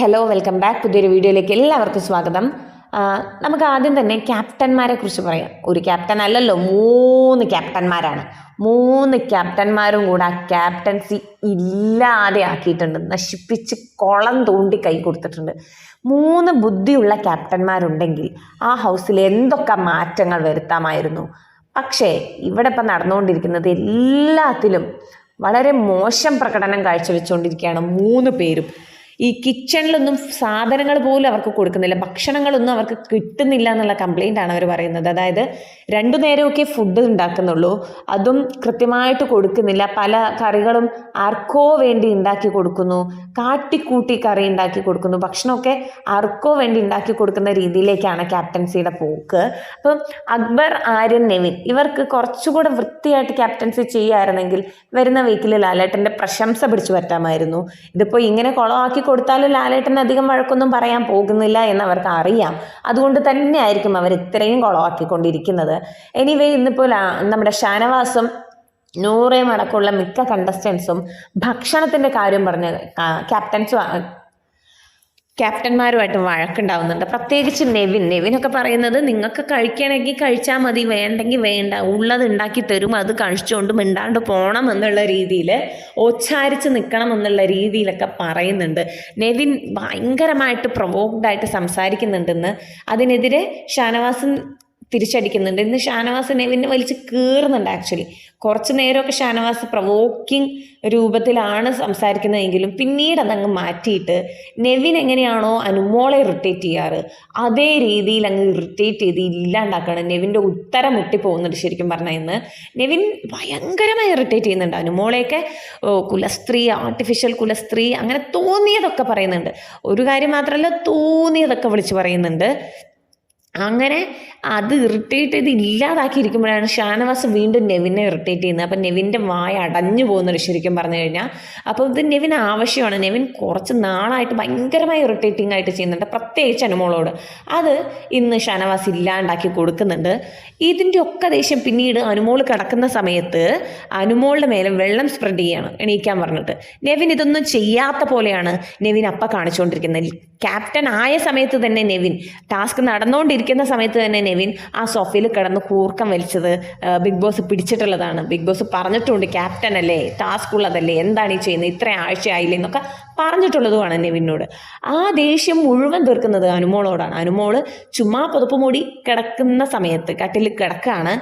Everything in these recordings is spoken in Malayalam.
ഹലോ വെൽക്കം ബാക്ക് പുതിയൊരു വീഡിയോയിലേക്ക് എല്ലാവർക്കും സ്വാഗതം. നമുക്ക് ആദ്യം തന്നെ ക്യാപ്റ്റന്മാരെ കുറിച്ച് പറയാം. ഒരു ക്യാപ്റ്റൻ അല്ലല്ലോ മൂന്ന് ക്യാപ്റ്റന്മാരാണ് മൂന്ന് ക്യാപ്റ്റന്മാരും കൂടെ ആ ക്യാപ്റ്റൻസി ഇല്ലാതെ ആക്കിയിട്ടുണ്ട്. നശിപ്പിച്ച് കുളം തോണ്ടി കൈ കൊടുത്തിട്ടുണ്ട്. മൂന്ന് ബുദ്ധിയുള്ള ക്യാപ്റ്റന്മാരുണ്ടെങ്കിൽ ആ ഹൗസിൽ എന്തൊക്കെ മാറ്റങ്ങൾ വരുത്താമായിരുന്നു? പക്ഷേ ഇവിടെ ഇപ്പം നടന്നുകൊണ്ടിരിക്കുന്നത് എല്ലാത്തിലും വളരെ മോശം പ്രകടനം കാഴ്ചവെച്ചുകൊണ്ടിരിക്കുകയാണ് മൂന്ന് പേരും. ഈ കിച്ചണിലൊന്നും സാധനങ്ങൾ പോലും അവർക്ക് കൊടുക്കുന്നില്ല. ഭക്ഷണങ്ങളൊന്നും അവർക്ക് കിട്ടുന്നില്ല എന്നുള്ള കംപ്ലൈന്റ് ആണ് അവർ പറയുന്നത്. അതായത് രണ്ടു നേരമൊക്കെ ഫുഡ് ഉണ്ടാക്കുന്നുള്ളൂ. അതും കൃത്യമായിട്ട് കൊടുക്കുന്നില്ല. പല കറികളും ആർക്കോ വേണ്ടി ഉണ്ടാക്കി കൊടുക്കുന്നു. കാട്ടിക്കൂട്ടി കറി ഉണ്ടാക്കി കൊടുക്കുന്നു. ഭക്ഷണമൊക്കെ ആർക്കോ വേണ്ടി ഉണ്ടാക്കി കൊടുക്കുന്ന രീതിയിലേക്കാണ് ക്യാപ്റ്റൻസിയുടെ പോക്ക്. അപ്പം അക്ബർ ആര്യൻ നെവിൻ ഇവർക്ക് കുറച്ചുകൂടെ വൃത്തിയായിട്ട് ക്യാപ്റ്റൻസി ചെയ്യുമായിരുന്നെങ്കിൽ വരുന്ന വീക്കിൽ ലാലേട്ടന്റെ പ്രശംസ പിടിച്ചു പറ്റാമായിരുന്നു. ഇതിപ്പോൾ ഇങ്ങനെ കുളമാക്കി കൊടുത്താലും ലാലേട്ടൻ അധികം വഴക്കൊന്നും പറയാൻ പോകുന്നില്ല എന്ന് അവർക്ക് അറിയാം. അതുകൊണ്ട് തന്നെ ആയിരിക്കും അവർ ഇത്രയും കുളമാക്കിക്കൊണ്ടിരിക്കുന്നത് എനിവേ ഇന്നിപ്പോൾ നമ്മുടെ ഷാനവാസും നൂറേ മടക്കുള്ള മിക്ക കണ്ടസ്റ്റൻസും ഭക്ഷണത്തിന്റെ കാര്യം പറഞ്ഞ് ക്യാപ്റ്റൻസും ക്യാപ്റ്റന്മാരുമായിട്ട് വഴക്കുണ്ടാവുന്നുണ്ട്. പ്രത്യേകിച്ച് നെവിൻ. നെവിനൊക്കെ പറയുന്നത് നിങ്ങൾക്ക് കഴിക്കണമെങ്കിൽ കഴിച്ചാൽ മതി വേണ്ടെങ്കിൽ വേണ്ട ഉള്ളത് ഉണ്ടാക്കി തരും അത് കഴിച്ചുകൊണ്ട് മിണ്ടാണ്ട് പോകണം എന്നുള്ള രീതിയിൽ ഓച്ചാരിച്ച് നിൽക്കണം എന്നുള്ള രീതിയിലൊക്കെ പറയുന്നുണ്ട്. നെവിൻ ഭയങ്കരമായിട്ട് പ്രൊവോക്ഡായിട്ട് സംസാരിക്കുന്നുണ്ടെന്ന് അതിനെതിരെ ഷാനവാസൻ തിരിച്ചടിക്കുന്നുണ്ട്. ഇന്ന് ഷാനവാസ് നെവിനെ വലിച്ച് കീറുന്നുണ്ട് ആക്ച്വലി കുറച്ച് നേരമൊക്കെ ഷാനവാസ് പ്രവോക്കിംഗ് രൂപത്തിലാണ് സംസാരിക്കുന്നതെങ്കിലും പിന്നീട് അതങ്ങ് മാറ്റിയിട്ട് നെവിൻ എങ്ങനെയാണോ അനുമോളെ ഇറിറ്റേറ്റ് ചെയ്യാറ് അതേ രീതിയിൽ അങ്ങ് ഇറിറ്റേറ്റ് ചെയ്ത് ഇല്ലാണ്ടാക്കണം നെവിന്റെ ഉത്തരം മുട്ടിപ്പോകുന്നുണ്ട് ശരിക്കും പറഞ്ഞാൽ ഇന്ന്. നെവിൻ ഭയങ്കരമായി ഇറിറ്റേറ്റ് ചെയ്യുന്നുണ്ട്. അനുമോളെയൊക്കെ കുലസ്ത്രീ ആർട്ടിഫിഷ്യൽ കുലസ്ത്രീ അങ്ങനെ തോന്നിയതൊക്കെ പറയുന്നുണ്ട്. ഒരു കാര്യം മാത്രമല്ല തോന്നിയതൊക്കെ വിളിച്ച് പറയുന്നുണ്ട്. അങ്ങനെ അത് ഇറിറ്റേറ്റ് ചെയ്ത് ഇല്ലാതാക്കിയിരിക്കുമ്പോഴാണ് ഷാനവാസ് വീണ്ടും നെവിനെ ഇറിറ്റേറ്റ് ചെയ്യുന്നത്. അപ്പം നെവിന്റെ വായ അടഞ്ഞു പോകുന്നൊരു ശരിക്കും പറഞ്ഞു കഴിഞ്ഞാൽ അപ്പോൾ ഇത് നെവിൻ ആവശ്യമാണ്. നെവിൻ കുറച്ച് നാളായിട്ട് ഭയങ്കരമായി ഇറിറ്റേറ്റിംഗ് ആയിട്ട് ചെയ്യുന്നുണ്ട്. പ്രത്യേകിച്ച് അനുമോളോട്. അത് ഇന്ന് ഷാനവാസ് ഇല്ലാണ്ടാക്കി കൊടുക്കുന്നുണ്ട്. ഇതിന്റെ ഒക്കെ ദേഷ്യം പിന്നീട് അനുമോൾ കിടക്കുന്ന സമയത്ത് അനുമോളുടെ മേലെ വെള്ളം സ്പ്രെഡ് ചെയ്യാണ്. എണീക്കാൻ പറഞ്ഞിട്ട്. നെവിൻ ഇതൊന്നും ചെയ്യാത്ത പോലെയാണ് നെവിൻ അപ്പം കാണിച്ചുകൊണ്ടിരിക്കുന്നത്. ക്യാപ്റ്റൻ ആയ സമയത്ത് തന്നെ നെവിൻ ടാസ്ക് നടന്നുകൊണ്ടിരിക്കുന്ന സമയത്ത് തന്നെ നെവിൻ ആ സോഫയിൽ കിടന്ന് കൂർക്കം വലിച്ചത് ബിഗ് ബോസ് പിടിച്ചിട്ടുള്ളതാണ്. ബിഗ് ബോസ് പറഞ്ഞിട്ടുണ്ട് ക്യാപ്റ്റൻ അല്ലേ ടാസ്ക് ഉള്ളതല്ലേ എന്താണ് ഈ ചെയ്യുന്നത് ഇത്ര ആഴ്ചയായില്ലേ എന്നൊക്കെ പറഞ്ഞിട്ടുള്ളതുമാണ് നെവിനോട്. ആ ദേഷ്യം മുഴുവൻ തീർക്കുന്നത് അനുമോളോടാണ്. അനുമോൾ ചുമ്മാ പുതപ്പ് മൂടി കിടക്കുന്ന സമയത്ത് കട്ടിൽ കിടക്കാണ്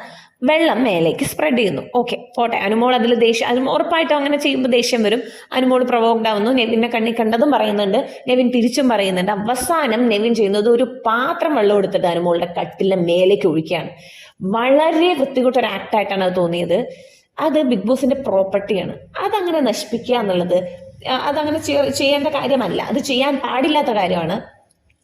വെള്ളം മേലേക്ക് സ്പ്രെഡ് ചെയ്യുന്നു. ഓക്കെ പോട്ടെ. അനുമോൾ അതിൽ ദേഷ്യം അത് ഉറപ്പായിട്ടും അങ്ങനെ ചെയ്യുമ്പോൾ ദേഷ്യം വരും. അനുമോൾ പ്രൊവോക്ഡ് ആവുന്നു. നെവിനെ കണ്ണി കണ്ടതും പറയുന്നുണ്ട്. നെവിൻ തിരിച്ചും പറയുന്നുണ്ട്. അവസാനം നെവിൻ ചെയ്യുന്നത് ഒരു പാത്രം വെള്ളം എടുത്തിട്ട് അനുമോളുടെ കട്ടിലെ മേലേക്ക് ഒഴിക്കുകയാണ്. വളരെ വൃത്തികെട്ട ഒരു ആക്ടായിട്ടാണ് അത് തോന്നിയത്. അത് ബിഗ് ബോസിന്റെ പ്രോപ്പർട്ടിയാണ് അതങ്ങനെ നശിപ്പിക്കുക എന്നുള്ളത് അതങ്ങനെ ചെയ്യ- ചെയ്യേണ്ട കാര്യമല്ല. അത് ചെയ്യാൻ പാടില്ലാത്ത കാര്യമാണ്.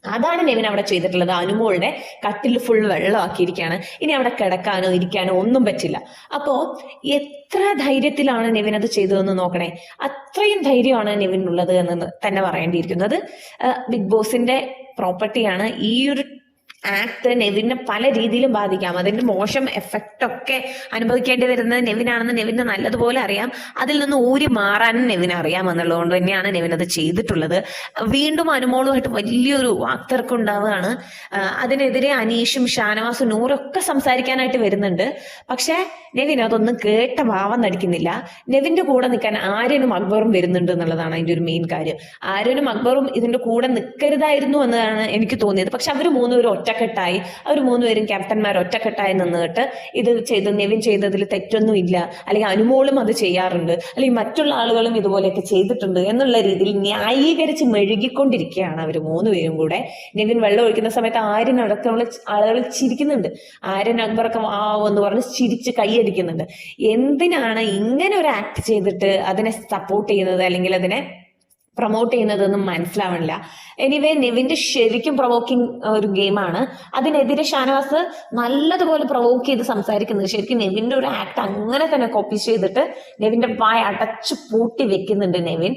അതാണ് നെവിൻ അവിടെ ചെയ്തിട്ടുള്ളത്. അനുമോളുടെ കട്ടിൽ ഫുൾ വെള്ളമാക്കിയിരിക്കുകയാണ്. ഇനി അവിടെ കിടക്കാനോ ഇരിക്കാനോ ഒന്നും പറ്റില്ല. അപ്പോൾ എത്ര ധൈര്യത്തിലാണ് നെവിൻ അത് ചെയ്തതെന്ന് നോക്കണേ. അത്രയും ധൈര്യമാണ് നെവിനുള്ളത് എന്ന് തന്നെ പറയേണ്ടിയിരിക്കുന്നത്. ബിഗ് ബോസിന്റെ പ്രോപ്പർട്ടിയാണ് ഈ ഒരു ആക്ട് നെവിനെ പല രീതിയിലും ബാധിക്കാം. അതിന്റെ മോശം എഫക്റ്റ് ഒക്കെ അനുഭവിക്കേണ്ടി വരുന്നത് നെവിനാണെന്ന് നെവിന് നല്ലതുപോലെ അറിയാം. അതിൽ നിന്ന് ഊരി മാറാനും നെവിന് അറിയാം എന്നുള്ളതുകൊണ്ട് തന്നെയാണ് നെവിൻ അത് ചെയ്തിട്ടുള്ളത്. വീണ്ടും അനുമോളുമായിട്ട് വലിയൊരു വാക്തർക്കം ഉണ്ടാവുകയാണ് അതിനെതിരെ അനീഷും ഷാനവാസും നൂറൊക്കെ സംസാരിക്കാനായിട്ട് വരുന്നുണ്ട്. പക്ഷേ നെവിൻ അതൊന്നും കേട്ട ഭാവം നടിക്കുന്നില്ല. നെവിന്റെ കൂടെ നിൽക്കാൻ ആര്യനും അക്ബറും വരുന്നുണ്ട് എന്നുള്ളതാണ് അതിന്റെ ഒരു മെയിൻ കാര്യം. ആര്യനും അക്ബറും ഇതിന്റെ കൂടെ നിൽക്കരുതായിരുന്നു എന്നതാണ് എനിക്ക് തോന്നിയത്. പക്ഷെ അവർ മൂന്നുപേരും ഒറ്റക്കെട്ടായി. അവർ മൂന്നുപേരും ക്യാപ്റ്റന്മാർ ഒറ്റക്കെട്ടായി നിന്നിട്ട് ഇത് ചെയ്ത് നെവിൻ ചെയ്തതിൽ തെറ്റൊന്നും ഇല്ല അല്ലെങ്കിൽ അനുമോളും അത് ചെയ്യാറുണ്ട്. അല്ലെങ്കിൽ മറ്റുള്ള ആളുകളും ഇതുപോലെയൊക്കെ ചെയ്തിട്ടുണ്ട് എന്നുള്ള രീതിയിൽ ന്യായീകരിച്ച് മെഴുകിക്കൊണ്ടിരിക്കുകയാണ് അവർ മൂന്നുപേരും കൂടെ. നെവിൻ വെള്ളം ഒഴിക്കുന്ന സമയത്ത് ആര്യൻ അടക്കമുള്ള ആളുകൾ ചിരിക്കുന്നുണ്ട്. ആര്യൻ അക്ബറൊക്കെ വാവ് എന്ന് പറഞ്ഞ് ചിരിച്ച് കൈയടിക്കുന്നുണ്ട്. എന്തിനാണ് ഇങ്ങനെ ഒരു ആക്ട് ചെയ്തിട്ട് അതിനെ സപ്പോർട്ട് ചെയ്യുന്നത്? അല്ലെങ്കിൽ അതിനെ പ്രൊമോട്ട് ചെയ്യുന്നതെന്നും മനസ്സിലാവണില്ല. എനിവേ നെവിന്റെ ശരിക്കും പ്രൊവോക്കിംഗ് ഒരു ഗെയിമാണ് അതിനെതിരെ ഷാനവാസ് നല്ലതുപോലെ പ്രൊവോക്ക് ചെയ്ത് സംസാരിക്കുന്നത്. ശരിക്കും നെവിന്റെ ഒരു ആക്ട് അങ്ങനെ തന്നെ കോപ്പി ചെയ്തിട്ട് നെവിന്റെ വായ അടച്ച് പൂട്ടി വെക്കുന്നുണ്ട് നെവിൻ.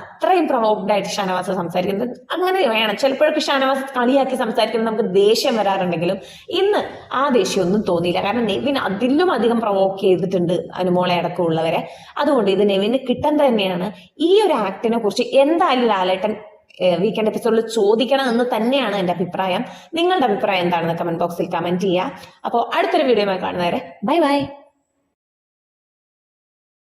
അത്രയും പ്രൊവോക്ഡ് ആയിട്ട് ഷാനവാസ് സംസാരിക്കുന്നത്. അങ്ങനെ വേണം. ചിലപ്പോഴൊക്കെ ഷാനവാസ് കളിയാക്കി സംസാരിക്കുമ്പോൾ നമുക്ക് ദേഷ്യം വരാറുണ്ടെങ്കിലും ഇന്ന് ആ ദേഷ്യമൊന്നും തോന്നിയില്ല. കാരണം നെവിൻ അതിലും അധികം പ്രൊവോക്ക് ചെയ്തിട്ടുണ്ട് അനുമോളെ അടക്കമുള്ളവരെ. അതുകൊണ്ട് ഇത് നെവിന് കിട്ടാൻ തന്നെയാണ്. ഈ ഒരു ആക്ടിനെ കുറിച്ച് എന്തായാലും ലാലേട്ടൻ വീക്കെൻഡ് എപ്പിസോഡിൽ ചോദിക്കണം എന്ന് തന്നെയാണ് എന്റെ അഭിപ്രായം. നിങ്ങളുടെ അഭിപ്രായം എന്താണെന്ന് കമന്റ് ബോക്സിൽ കമന്റ് ചെയ്യുക. അപ്പോൾ അടുത്തൊരു വീഡിയോ കാണുന്നവരെ ബൈ ബൈ